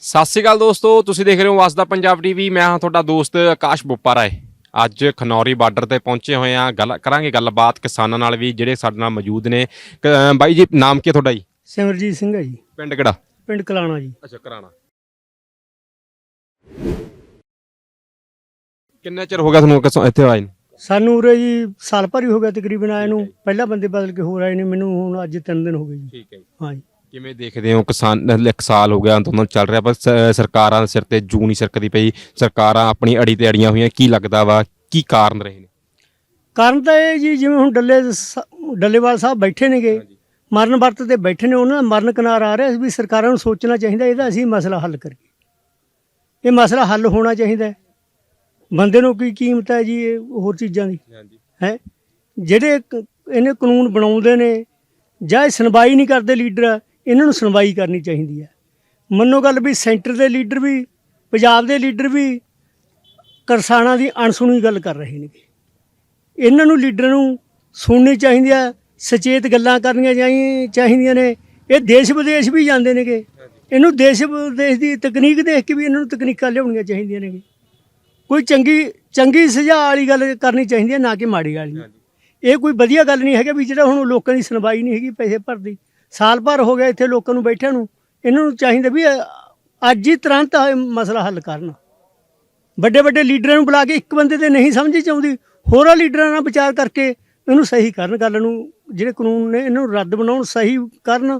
ਸਤਿ ਸ਼੍ਰੀ ਅਕਾਲ ਦੋਸਤੋ ਤੁਸੀਂ ਦੇਖ ਰਹੇ ਹੋ ਵਸਦਾ ਪੰਜਾਬ ਟੀਵੀ। ਮੈਂ ਹਾਂ ਤੁਹਾਡਾ ਦੋਸਤ ਆਕਾਸ਼ ਬੋਪਾ ਰਾਏ। ਅੱਜ ਖਨੌਰੀ ਬਾਰਡਰ ਤੇ ਪਹੁੰਚੇ ਹੋਏ ਆ ਗੱਲ ਕਰਾਂਗੇ ਗੱਲਬਾਤ ਕਿਸਾਨਾਂ ਨਾਲ ਵੀ ਜਿਹੜੇ ਸਾਡੇ ਨਾਲ ਮੌਜੂਦ ਨੇ। ਕ- ਬਾਈ ਜੀ ਨਾਮ ਕੀ ਹੈ ਤੁਹਾਡਾ ਜੀ? ਸਿਮਰਜੀਤ ਸਿੰਘ ਹੈ ਜੀ। ਪਿੰਡ ਕਿਹੜਾ? ਪਿੰਡ ਕਲਾਣਾ ਜੀ। ਅੱਛਾ ਕਰਾਣਾ ਕਿੰਨਾ ਚਿਰ ਹੋ ਗਿਆ ਤੁਹਾਨੂੰ ਕਿਸ- ਇੱਥੇ ਆਏ ਨੂੰ? ਸਾਨੂੰ ਉਰੇ ਜੀ ਸਾਲ ਭਰ ਹੀ ਹੋ ਗਿਆ ਤਕਰੀਬਨ ਆਏ ਨੂੰ। ਪਹਿਲਾਂ ਬੰਦੇ ਬਦਲ ਕੇ ਹੋਰ ਆਏ ਨੇ। ਮੈਨੂੰ ਹੁਣ ਅੱਜ ਤਿੰਨ ਦਿਨ ਹੋ ਗਏ ਜੀ। ਠੀਕ ਹੈ ਜੀ। ਹਾਂ ਜੀ। ਕਿਵੇਂ ਦੇਖਦੇ ਹੋ? ਕਿਸਾਨ ਇੱਕ ਸਾਲ ਹੋ ਗਿਆ ਅੰਦੋਲਨ ਚੱਲ ਰਿਹਾ ਪਰ ਸ- ਸਰਕਾਰਾਂ ਦੇ ਸਿਰ ਤੇ ਜੂ ਨਹੀਂ ਸਰਕਦੀ ਪਈ। ਸਰਕਾਰਾਂ ਆਪਣੀ ਅੜੀ ਤੇ ਅੜੀਆਂ ਹੋਈਆਂ ਕੀ ਲੱਗਦਾ ਵਾ? ਕੀ ਕਾਰਨ ਰਹੇ ਨੇ? ਕਾਰਨ ਤਾਂ ਇਹ ਜੀ ਜਿਵੇਂ ਹੁਣ ਡੱਲੇ ਸ- ਡੱਲੇਵਾਲ ਸਾਹਿਬ ਬੈਠੇ ਨੇਗੇ। ਮਰਨ ਵਰਤ ਤੇ ਬੈਠੇ ਨੇ ਉਹਨਾਂ ਦਾ ਮਰਨ ਕਿਨਾਰ ਆ ਰਿਹਾ ਵੀ ਸਰਕਾਰਾਂ ਨੂੰ ਸੋਚਣਾ ਚਾਹੀਦਾ ਇਹਦਾ ਅਸੀਂ ਮਸਲਾ ਹੱਲ ਕਰੀਏ। ਇਹ ਮਸਲਾ ਹੱਲ ਹੋਣਾ ਚਾਹੀਦਾ ਹੈ। ਬੰਦੇ ਨੂੰ ਕੀ ਕੀਮਤ ਹੈ ਜੀ ਇਹ ਹੋਰ ਚੀਜ਼ਾਂ ਦੀ? ਹਾਂਜੀ। ਹੈ? ਜਿਹੜੇ ਕ- ਇਹਨੇ ਕਾਨੂੰਨ ਬਣਾਉਂਦੇ ਨੇ ਜਾਂ ਇਹ ਸੁਣਵਾਈ ਨਹੀਂ ਕਰਦੇ ਲੀਡਰ ਇਹਨਾਂ ਨੂੰ ਸੁਣਵਾਈ ਕਰਨੀ ਚਾਹੀਦੀ ਹੈ। ਮੰਨੋ ਗੱਲ ਵੀ ਸੈਂਟਰ ਦੇ ਲੀਡਰ ਵੀ ਪੰਜਾਬ ਦੇ ਲੀਡਰ ਵੀ ਕਿਸਾਨਾਂ ਦੀ ਅਣਸੁਣੀ ਗੱਲ ਕਰ ਰਹੇ ਨੇ ਇਹਨਾਂ ਨੂੰ ਲੀਡਰ ਨੂੰ ਸੁਣਨੀ ਚਾਹੀਦੀ ਹੈ ਸਚੇਤ ਗੱਲਾਂ ਕਰਨੀਆਂ ਚਾਹੀ- ਚਾਹੀਦੀਆਂ ਨੇ। ਇਹ ਦੇਸ਼ ਵਿਦੇਸ਼ ਵੀ ਜਾਂਦੇ ਨੇਗੇ। ਇਹਨੂੰ ਦੇਸ਼ ਵਿਦੇਸ਼ ਦੀ ਤਕਨੀਕ ਦੇਖ ਕੇ ਵੀ ਇਹਨਾਂ ਨੂੰ ਤਕਨੀਕਾਂ ਲਿਆਉਣੀਆਂ ਚਾਹੀਦੀਆਂ ਨੇ ਕੋਈ ਚੰਗੀ ਚੰਗੀ ਸੁਝਾਅ ਵਾਲੀ ਗੱਲ ਕਰਨੀ ਚਾਹੀਦੀ ਹੈ ਨਾ ਕਿ ਮਾੜੀ ਵਾਲੀ। ਇਹ ਕੋਈ ਵਧੀਆ ਗੱਲ ਨਹੀਂ ਹੈਗਾ ਵੀ ਜਿਹੜਾ ਹੁਣ ਲੋਕਾਂ ਦੀ ਸੁਣਵਾਈ ਨਹੀਂ ਹੈਗੀ ਪੈਸੇ ਭਰਦੀ। ਸਾਲ ਭਰ ਹੋ ਗਿਆ ਇੱਥੇ ਲੋਕਾਂ ਨੂੰ ਬੈਠਿਆਂ ਨੂੰ ਇਹਨਾਂ ਨੂੰ ਚਾਹੀਦਾ ਵੀ ਅੱਜ ਹੀ ਤੁਰੰਤ ਇਹ ਮਸਲਾ ਹੱਲ ਕਰਨ। ਵੱਡੇ ਵੱਡੇ ਲੀਡਰਾਂ ਨੂੰ ਬੁਲਾ ਕੇ ਇੱਕ ਬੰਦੇ ਤੇ ਨਹੀਂ ਸਮਝ ਚ ਆਉਂਦੀ ਹੋਰਾਂ ਲੀਡਰਾਂ ਨਾਲ ਵਿਚਾਰ ਕਰਕੇ ਇਹਨੂੰ ਸਹੀ ਕਰਨ ਗੱਲ ਨੂੰ ਜਿਹੜੇ ਕਾਨੂੰਨ ਨੇ ਇਹਨੂੰ ਰੱਦ ਬਣਾਉਣ ਸਹੀ ਕਰਨ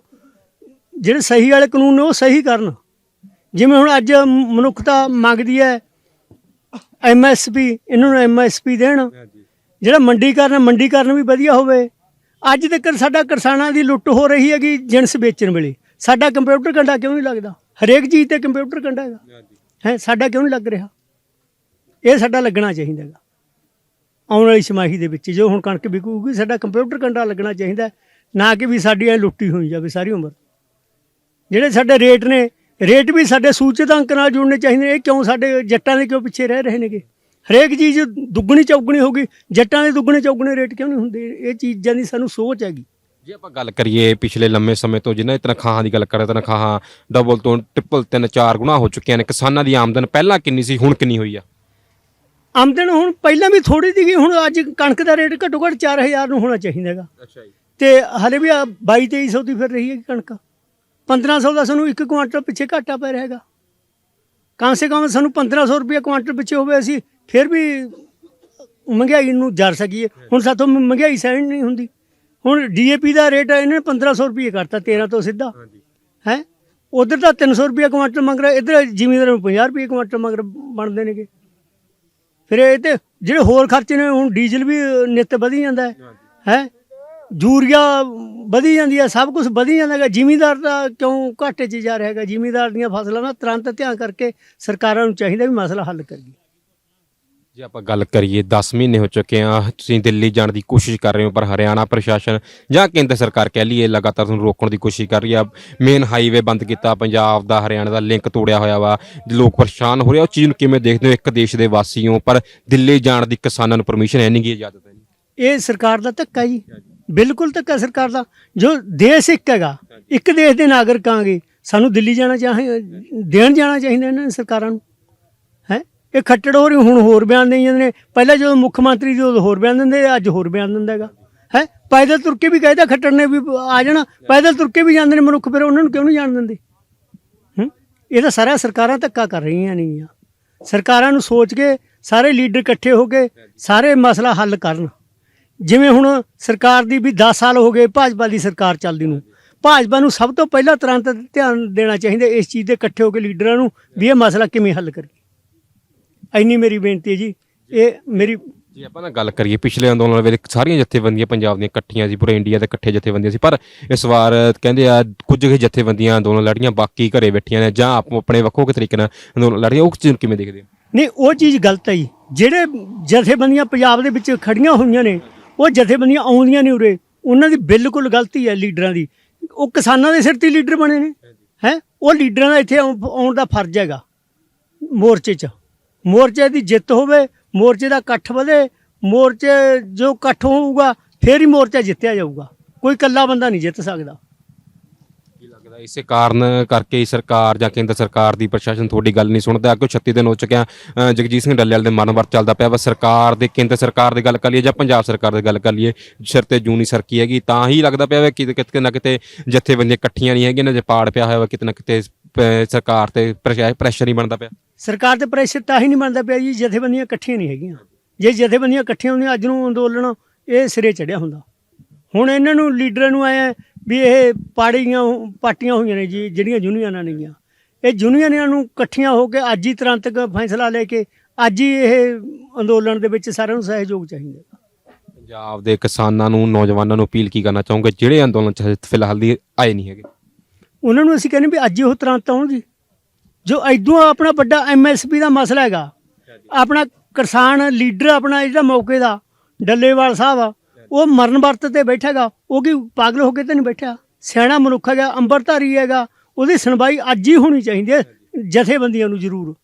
ਜਿਹੜੇ ਸਹੀ ਵਾਲੇ ਕਾਨੂੰਨ ਨੇ ਉਹ ਸਹੀ ਕਰਨ। ਜਿਵੇਂ ਹੁਣ ਅੱਜ ਮਨੁੱਖਤਾ ਮੰਗਦੀ ਹੈ ਐਮਐਸਪੀ ਇਹਨਾਂ ਨੂੰ ਐਮਐਸਪੀ ਦੇਣ। ਜਿਹੜਾ ਮੰਡੀਕਰਨ ਮੰਡੀਕਰਨ ਵੀ ਵਧੀਆ ਹੋਵੇ। ਅੱਜ ਤੱਕ ਸਾਡਾ ਕਿਸਾਨਾਂ ਦੀ ਲੁੱਟ ਹੋ ਰਹੀ ਹੈਗੀ ਜਿਣਸ ਵੇਚਣ ਵੇਲੇ। ਸਾਡਾ ਕੰਪਿਊਟਰ ਕੰਡਾ ਕਿਉਂ ਨਹੀਂ ਲੱਗਦਾ? ਹਰੇਕ ਚੀਜ਼ ਤੇ ਕੰਪਿਊਟਰ ਕੰਡਾ ਹੈਗਾ। ਹੈ ਸਾਡਾ ਕਿਉਂ ਨਹੀਂ ਲੱਗ ਰਿਹਾ? ਇਹ ਸਾਡਾ ਲੱਗਣਾ ਚਾਹੀਦਾ ਹੈਗਾ। ਆਉਣ ਵਾਲੀ ਛਮਾਹੀ ਦੇ ਵਿੱਚ ਜੋ ਹੁਣ ਕਣਕ ਵਿਕੂਗੀ ਸਾਡਾ ਕੰਪਿਊਟਰ ਕੰਡਾ ਲੱਗਣਾ ਚਾਹੀਦਾ ਨਾ ਕਿ ਵੀ ਸਾਡੀ ਐ ਲੁੱਟੀ ਹੋਈ ਜਾਵੇ ਸਾਰੀ ਉਮਰ। ਜਿਹੜੇ ਸਾਡੇ ਰੇਟ ਨੇ ਰੇਟ ਵੀ ਸਾਡੇ ਸੂਚਿਤ ਅੰਕ ਨਾਲ ਜੁੜਨੇ ਚਾਹੀਦੇ ਨੇ ਇਹ ਕਿਉਂ ਸਾਡੇ ਜੱਟਾਂ ਦੇ ਕਿਉਂ ਪਿੱਛੇ ਰਹਿ ਰਹੇ ਨੇਗੇ? ਹਰੇਕ ਚੀਜ਼ ਦੁੱਗਣੀ ਚੌਗਣੀ ਹੋ ਗਈ ਜੱਟਾਂ ਦੇ ਦੁੱਗਣੇ ਚੌਗਣੇ ਰੇਟ ਕਿਉਂ ਨਹੀਂ ਹੁੰਦੇ? ਇਹ ਚੀਜ਼ਾਂ ਦੀ ਸਾਨੂੰ ਸੋਚ ਹੈਗੀ। ਜੇ ਆਪਾਂ ਗੱਲ ਕਰੀਏ ਪਿਛਲੇ ਲੰਮੇ ਸਮੇਂ ਤੋਂ ਜਿਨ੍ਹਾਂ ਦੀ ਤਨਖਾਹਾਂ ਦੀ ਗੱਲ ਕਰਾਂ ਤਨਖਾਹਾਂ ਡਬਲ ਤੋਂ ਟ੍ਰਿਪਲ ਤਿੰਨ ਚਾਰ ਗੁਣਾ ਹੋ ਚੁੱਕੀਆਂ ਨੇ ਕਿਸਾਨਾਂ ਦੀ ਆਮਦਨ ਪਹਿਲਾਂ ਕਿੰਨੀ ਸੀ ਹੁਣ ਕਿੰਨੀ ਹੋਈ ਆ? ਆਮਦਨ ਹੁਣ ਪਹਿਲਾਂ ਵੀ ਥੋੜੀ ਸੀਗੀ ਹੁਣ ਅੱਜ ਕਣਕ ਦਾ ਰੇਟ ਘੱਟੋ ਘੱਟ 4000 ਨੂੰ ਹੋਣਾ ਚਾਹੀਦਾ ਹੈਗਾ। ਅੱਛਾ ਜੀ। ਤੇ ਹਲੇ ਵੀ 22 2300 ਦੀ ਫਿਰ ਰਹੀ ਹੈ ਕਣਕ। 1500 ਦਾ ਸਾਨੂੰ ਇੱਕ ਕੁਆਂਟਲ ਪਿੱਛੇ ਘਾਟਾ ਪੈ ਰਿਹਾ ਹੈਗਾ। ਕਮ ਸੇ ਕਮ ਸਾਨੂੰ 1500 ਰੁਪਏ ਕੁਆਂਟਲ ਪਿੱਛੇ ਹੋਵੇ ਅਸੀਂ ਫਿਰ ਵੀ ਮਹਿੰਗਾਈ ਨੂੰ ਜਰ ਸਕੀਏ। ਹੁਣ ਸਾਥੋਂ ਮਹਿੰਗਾਈ ਸਹਿਣ ਨਹੀਂ ਹੁੰਦੀ। ਹੁਣ ਡੀਏਪੀ ਦਾ ਰੇਟ ਇਹਨੇ 1500 ਰੁਪਏ ਕਰਤਾ 13 ਤੋਂ ਸਿੱਧਾ। ਹੈ? ਉਧਰ ਤਾਂ 300 ਰੁਪਏ ਕੁਆਂਟਲ ਮੰਗ ਰਿਹਾ ਇੱਧਰ ਜ਼ਿਮੀਂਦਾਰ ਨੂੰ 50 ਰੁਪਏ ਕੁਆਂਟਲ ਮੰਗ ਬਣਦੇ ਨੇਗੇ। ਫਿਰ ਇਹ ਤੇ ਜਿਹੜੇ ਹੋਰ ਖਰਚੇ ਨੇ ਹੁਣ ਡੀਜ਼ਲ ਵੀ ਨਿੱਤ ਵਧੀ ਜਾਂਦਾ ਹੈ। ਹੈ? ਯੂਰੀਆ ਵਧੀ ਜਾਂਦੀ ਹੈ ਸਭ ਕੁਝ ਵਧੀ ਜਾਂਦਾ ਹੈਗਾ। ਜ਼ਿਮੀਂਦਾਰ ਦਾ ਕਿਉਂ ਘਾਟੇ 'ਚ ਜਾ ਰਿਹਾ ਹੈਗਾ? ਜ਼ਿਮੀਂਦਾਰ ਦੀਆਂ ਫਸਲਾਂ ਦਾ ਤੁਰੰਤ ਧਿਆਨ ਕਰਕੇ ਸਰਕਾਰਾਂ ਨੂੰ ਚਾਹੀਦਾ ਵੀ ਮਸਲਾ ਹੱਲ ਕਰੀਏ। ਜੇ ਆਪਾਂ ਗੱਲ ਕਰੀਏ 10 ਮਹੀਨੇ ਹੋ ਚੁੱਕੇ ਆ ਤੁਸੀਂ ਦਿੱਲੀ ਜਾਣ ਦੀ ਕੋਸ਼ਿਸ਼ ਕਰ ਰਹੇ ਹੋ ਪਰ ਹਰਿਆਣਾ ਪ੍ਰਸ਼ਾਸਨ ਜਾਂ ਕੇਂਦਰ ਸਰਕਾਰ ਕਹਿ ਲਈਏ ਲਗਾਤਾਰ ਤੁਹਾਨੂੰ ਰੋਕਣ ਦੀ ਕੋਸ਼ਿਸ਼ ਕਰ ਰਹੀ ਆ। ਮੇਨ ਹਾਈਵੇ ਬੰਦ ਕੀਤਾ ਪੰਜਾਬ ਦਾ ਹਰਿਆਣਾ ਦਾ ਲਿੰਕ ਤੋੜਿਆ ਹੋਇਆ ਵਾ। ਲੋਕ ਪਰੇਸ਼ਾਨ ਹੋ ਰਹੇ ਆ ਉਹ ਚੀਜ਼ ਨੂੰ ਕਿਵੇਂ ਦੇਖਦੇ ਹੋ ਇੱਕ ਦੇਸ਼ ਦੇ ਵਾਸੀ ਹੋ ਪਰ ਦਿੱਲੀ ਜਾਣ ਦੀ ਕਿਸਾਨਾਂ ਨੂੰ ਪਰਮਿਸ਼ਨ ਹੈ ਨਹੀਂ ਗੀ ਇਜਾਜ਼ਤ ਹੈ ਨਹੀਂ ਇਹ ਸਰਕਾਰ ਦਾ ਧੱਕਾ ਜੀ। ਬਿਲਕੁਲ ਧੱਕਾ ਸਰਕਾਰ ਦਾ। ਜੋ ਦੇਸ਼ ਇੱਕ ਹੈਗਾ, ਇੱਕ ਦੇਸ਼ ਦੇ ਨਾਗਰਿਕ ਆਂਗੇ ਸਾਨੂੰ ਦਿੱਲੀ ਜਾਣਾ ਚਾਹੇ, ਦੇਣ ਜਾਣਾ ਚਾਹੀਦਾ ਇਹਨਾਂ ਨੇ ਸਰਕਾਰਾਂ ਨੂੰ। ਹੈ? ਇਹ ਖੱਟੜ ਹੋ ਰਹੀ, ਹੁਣ ਹੋਰ ਬਿਆਨ ਦੇਈ ਜਾਂਦੇ ਨੇ। ਪਹਿਲਾਂ ਜਦੋਂ ਮੁੱਖ ਮੰਤਰੀ ਜੀ ਉਦੋਂ ਹੋਰ ਬਿਆਨ ਦਿੰਦੇ ਅੱਜ ਹੋਰ ਬਿਆਨ ਦਿੰਦਾ ਹੈਗਾ। ਹੈ? ਪੈਦਲ ਤੁਰ ਕੇ ਵੀ ਕਹਿੰਦਾ ਖੱਟੜ ਨੇ ਵੀ ਆ ਜਾਣਾ। ਪੈਦਲ ਤੁਰ ਕੇ ਵੀ ਜਾਂਦੇ ਨੇ ਮਨੁੱਖ, ਫਿਰ ਉਹਨਾਂ ਨੂੰ ਕਿਉਂ ਨਹੀਂ ਜਾਣ ਦਿੰਦੇ? ਹੂੰ? ਇਹ ਤਾਂ ਸਾਰਾ ਸਰਕਾਰਾਂ ਧੱਕਾ ਕਰ ਰਹੀਆਂ ਨਹੀਂ ਆ ਸਰਕਾਰਾਂ ਨੂੰ ਸੋਚ ਕੇ ਸਾਰੇ ਲੀਡਰ ਇਕੱਠੇ ਹੋ ਕੇ ਸਾਰੇ ਮਸਲਾ ਹੱਲ ਕਰਨ। ਜਿਵੇਂ ਹੁਣ ਸਰਕਾਰ ਦੀ ਵੀ 10 ਸਾਲ ਹੋ ਗਏ ਭਾਜਪਾ ਦੀ ਸਰਕਾਰ ਚੱਲਦੀ ਨੂੰ। ਭਾਜਪਾ ਨੂੰ ਸਭ ਤੋਂ ਪਹਿਲਾਂ ਤੁਰੰਤ ਧਿਆਨ ਦੇਣਾ ਚਾਹੀਦਾ ਇਸ ਚੀਜ਼ ਦੇ ਇਕੱਠੇ ਹੋ ਕੇ ਲੀਡਰਾਂ ਨੂੰ ਵੀ ਇਹ ਮਸਲਾ ਕਿਵੇਂ ਹੱਲ ਕਰੀਏ। ਇੰਨੀ ਮੇਰੀ ਬੇਨਤੀ ਹੈ ਜੀ। ਇਹ ਮੇਰੀ ਜੇ ਆਪਾਂ ਨਾ ਗੱਲ ਕਰੀਏ ਪਿਛਲੇ ਅੰਦੋਲਨ ਵੇਲੇ ਸਾਰੀਆਂ ਜਥੇਬੰਦੀਆਂ ਪੰਜਾਬ ਦੀਆਂ ਇਕੱਠੀਆਂ ਸੀ ਪੂਰੇ ਇੰਡੀਆ ਦੇ ਇਕੱਠੇ ਜਥੇਬੰਦੀਆਂ ਸੀ। ਪਰ ਇਸ ਵਾਰ ਕਹਿੰਦੇ ਆ ਕੁਝ ਕੁ ਜਥੇਬੰਦੀਆਂ ਅੰਦੋਲਨ ਲੜੀਆਂ ਬਾਕੀ ਘਰੇ ਬੈਠੀਆਂ ਨੇ ਜਾਂ ਆਪੋ ਆਪਣੇ ਵੱਖੋ ਵੱਖ ਤਰੀਕੇ ਨਾਲ ਅੰਦੋਲਨ ਲੜੀਆਂ ਉਹ ਚੀਜ਼ ਕਿਵੇਂ ਦੇਖਦੇ ਹੋ? ਨਹੀਂ ਉਹ ਚੀਜ਼ ਗਲਤ ਹੈ ਜੀ। ਜਿਹੜੇ ਜਥੇਬੰਦੀਆਂ ਪੰਜਾਬ ਦੇ ਵਿੱਚ ਖੜੀਆਂ ਹੋਈਆਂ ਨੇ ਉਹ ਜਥੇਬੰਦੀਆਂ ਆਉਂਦੀਆਂ ਨਹੀਂ ਉਰੇ। ਉਹਨਾਂ ਦੀ ਬਿਲਕੁਲ ਗਲਤੀ ਹੈ ਲੀਡਰਾਂ ਦੀ। ਉਹ ਕਿਸਾਨਾਂ ਦੇ ਸਿਰ ਤੇ ਲੀਡਰ ਬਣੇ ਨੇ। ਹੈ? ਉਹ ਲੀਡਰਾਂ ਦਾ ਇੱਥੇ ਆਉਣ ਆਉਣ ਦਾ ਫਰਜ਼ ਹੈਗਾ। ਮੋਰਚੇ 'ਚ। ਮੋਰਚੇ ਦੀ ਜਿੱਤ ਹੋਵੇ, ਮੋਰਚੇ ਦਾ ਇਕੱਠ ਵਧੇ, ਮੋਰਚੇ ਜੋ ਇਕੱਠ ਹੋਊਗਾ, ਫੇਰ ਹੀ ਮੋਰਚਾ ਜਿੱਤਿਆ ਜਾਊਗਾ। ਕੋਈ ਇਕੱਲਾ ਬੰਦਾ ਨਹੀਂ ਜਿੱਤ ਸਕਦਾ। ਇਸੇ ਕਾਰਨ ਕਰਕੇ ਹੀ ਸਰਕਾਰ ਜਾਂ ਕੇਂਦਰ ਸਰਕਾਰ ਦੀ ਪ੍ਰਸ਼ਾਸਨ ਤੁਹਾਡੀ ਗੱਲ ਨਹੀਂ ਸੁਣਦਾ। ਅੱਗੋਂ 36 ਦਿਨ ਹੋ ਚੁੱਕਿਆ ਅ, ਜਗਜੀਤ ਸਿੰਘ ਡੱਲੇਵਾਲ ਦੇ ਮਰਨ ਵਰਤ ਚੱਲਦਾ ਪਿਆ। ਵਾ ਸਰਕਾਰ ਦੇ ਕੇਂਦਰ ਸਰਕਾਰ ਦੀ ਗੱਲ ਕਰ ਲਈਏ ਜਾਂ ਪੰਜਾਬ ਸਰਕਾਰ ਦੀ ਗੱਲ ਕਰ ਲਈਏ ਸਿਰ ਤੇ ਜੂਨੀ ਸਰਕੀ ਹੈਗੀ। ਤਾਂ ਹੀ ਲੱਗਦਾ ਪਿਆ ਵਾ ਕਿ ਕਿਤੇ ਨਾ ਕਿਤੇ ਜਥੇਬੰਦੀਆਂ ਇਕੱਠੀਆਂ ਨਹੀਂ ਹੈਗੀਆਂ ਨਾ ਜੇ ਪਾੜ ਪਿਆ ਹੋਇਆ ਵਾ ਕਿਤੇ ਨਾ ਕਿਤੇ ਪ- ਸਰਕਾਰ ਤੇ ਪ੍ਰੈਸ਼ਰ ਹੀ ਬਣਦਾ ਪਿਆ। ਸਰਕਾਰ ਤੇ ਪ੍ਰੈਸ਼ਰ ਤਾਂ ਹੀ ਨਹੀਂ ਬਣਦਾ ਪਿਆ ਜੀ ਜਥੇਬੰਦੀਆਂ ਇਕੱਠੀਆਂ ਨਹੀਂ ਹੈਗੀਆਂ। ਜੇ ਜਥੇਬੰਦੀਆਂ ਇਕੱਠੀਆਂ ਹੁੰਦੀਆਂ ਅੱਜ ਨੂੰ ਅੰਦੋਲਨ ਇਹ ਸਿਰੇ ਚੜਿਆ ਹੁੰਦਾ। ਹੁਣ ਇਹਨਾਂ ਨੂੰ ਲੀਡਰਾਂ ਨੂੰ ਆਇਆ ਵੀ ਇਹ ਪਾੜੀਆਂ ਪਾਰਟੀਆਂ ਹੋਈਆਂ ਨੇ ਜੀ ਜਿਹੜੀਆਂ ਯੂਨੀਅਨਾਂ ਨੇਗੀਆਂ। ਇਹ ਯੂਨੀਅਨਾਂ ਨੂੰ ਇਕੱਠੀਆਂ ਹੋ ਕੇ ਅੱਜ ਹੀ ਤੁਰੰਤ ਫੈਸਲਾ ਲੈ ਕੇ ਅੱਜ ਹੀ ਇਹ ਅੰਦੋਲਨ ਦੇ ਵਿੱਚ ਸਾਰਿਆਂ ਨੂੰ ਸਹਿਯੋਗ ਚਾਹੀਦਾ। ਪੰਜਾਬ ਦੇ ਕਿਸਾਨਾਂ ਨੂੰ ਨੌਜਵਾਨਾਂ ਨੂੰ ਅਪੀਲ ਕੀ ਕਰਨਾ ਚਾਹੋਗੇ? ਜਿਹੜੇ ਅੰਦੋਲਨ ਚ ਫਿਲਹਾਲ ਦੀ ਆਏ ਨਹੀਂ ਹੈਗੇ। ਉਹਨਾਂ ਨੂੰ ਅਸੀਂ ਕਹਿੰਦੇ ਵੀ ਅੱਜ ਹੀ ਉਹ ਤੁਰੰਤ ਆਉਣ ਜੀ। ਜੋ ਐਦੋਂ ਆਪਣਾ ਵੱਡਾ ਐਮਐਸਪੀ ਦਾ ਮਸਲਾ ਹੈਗਾ ਆਪਣਾ ਕਿਸਾਨ ਲੀਡਰ ਆਪਣਾ ਜਿਹੜਾ ਮੌਕੇ ਦਾ ਡੱਲੇਵਾਲ ਸਾਹਿਬ ਆ ਉਹ ਮਰਨ ਵਰਤ ਤੇ ਬੈਠਾਗਾ, ਉਹ ਕੀ ਪਾਗਲ ਹੋ ਕੇ ਤਾਂ ਨਹੀਂ ਬੈਠਿਆ? ਸਿਆਣਾ ਮਨੁੱਖ ਹੈਗਾ, ਅੰਬਰਧਾਰੀ ਹੈਗਾ, ਉਹਦੀ ਸੁਣਵਾਈ ਅੱਜ ਹੀ ਹੋਣੀ ਚਾਹੀਦੀ ਹੈ ਜਥੇਬੰਦੀਆਂ ਨੂੰ ਜ਼ਰੂਰ।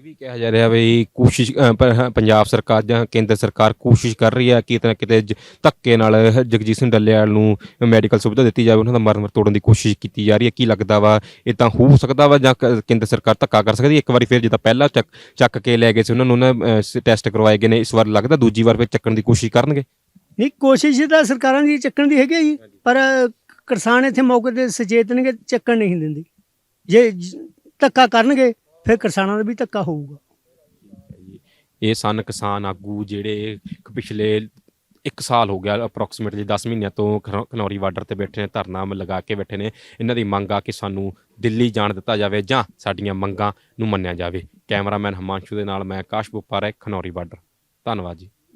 ਇਹ ਵੀ ਕਿਹਾ ਜਾ ਰਿਹਾ ਵੀ ਕੋਸ਼ਿਸ਼ ਅ, ਪ- ਪੰਜਾਬ ਸਰਕਾਰ ਜਾਂ ਕੇਂਦਰ ਸਰਕਾਰ ਕੋਸ਼ਿਸ਼ ਕਰ ਰਹੀ ਹੈ ਕਿ ਕਿਤੇ ਨਾ ਕਿਤੇ ਜ- ਧੱਕੇ ਨਾਲ ਜਗਜੀਤ ਸਿੰਘ ਡੱਲੇਵਾਲ ਨੂੰ ਮੈਡੀਕਲ ਸੁਵਿਧਾ ਦਿੱਤੀ ਜਾਵੇ ਉਹਨਾਂ ਦਾ ਮਰਨ ਤੋੜਨ ਦੀ ਕੋਸ਼ਿਸ਼ ਕੀਤੀ ਜਾ ਰਹੀ ਹੈ। ਕੀ ਲੱਗਦਾ ਵਾ ਇਹ ਤਾਂ ਹੋ ਸਕਦਾ ਵਾ ਜਾਂ ਕ- ਕੇਂਦਰ ਸਰਕਾਰ ਧੱਕਾ ਕਰ ਸਕਦੀ ਹੈ? ਇੱਕ ਵਾਰੀ ਫਿਰ ਜਿੱਦਾਂ ਪਹਿਲਾਂ ਚੱਕ ਚੱਕ ਕੇ ਲੈ ਗਏ ਸੀ ਉਹਨਾਂ ਨੂੰ ਉਹਨਾਂ ਟੈਸਟ ਕਰਵਾਏ ਗਏ ਨੇ ਇਸ ਵਾਰ ਲੱਗਦਾ ਦੂਜੀ ਵਾਰ ਫਿਰ ਚੱਕਣ ਦੀ ਕੋਸ਼ਿਸ਼ ਕਰਨਗੇ? ਨਹੀਂ ਕੋਸ਼ਿਸ਼ ਤਾਂ ਸਰਕਾਰਾਂ ਦੀ ਚੱਕਣ ਦੀ ਹੈਗੀ ਜੀ ਪਰ ਕਿਸਾਨ ਇੱਥੇ ਮੌਕੇ ਤੇ ਸੁਚੇਤ ਚੱਕਣ ਨਹੀਂ ਦਿੰਦੀ। ਜੇ ਜ- ਧੱਕਾ ਕਰਨਗੇ ਫਿਰ ਕਿਸਾਨਾਂ ਦਾ ਵੀ ਧੱਕਾ ਹੋਊਗਾ। ਇਹ ਸਨ ਕਿਸਾਨ ਆਗੂ ਜਿਹੜੇ ਪਿਛਲੇ 1 ਸਾਲ ਹੋ ਗਿਆ ਅਪਰੋਕਸੀਮੇਟਲੀ 10 ਮਹੀਨਿਆਂ ਤੋਂ ਖਨੌ- ਖਨੌਰੀ ਬਾਰਡਰ ਤੇ ਬੈਠੇ ਨੇ, ਧਰਨਾ ਲਗਾ ਕੇ ਬੈਠੇ ਨੇ। ਇਹਨਾਂ ਦੀ ਮੰਗ ਆ ਕਿ ਸਾਨੂੰ ਦਿੱਲੀ ਜਾਣ ਦਿੱਤਾ ਜਾਵੇ ਜਾਂ ਸਾਡੀਆਂ ਮੰਗਾਂ ਨੂੰ ਮੰਨਿਆ ਜਾਵੇ। ਕੈਮਰਾਮੈਨ ਹਿਮਾਂਸ਼ੂ ਦੇ ਨਾਲ ਮੈਂ ਆਕਾਸ਼ ਬੁੱਪਾਰਾ ਖਨੌਰੀ ਬਾਰਡਰ। ਧੰਨਵਾਦ ਜੀ।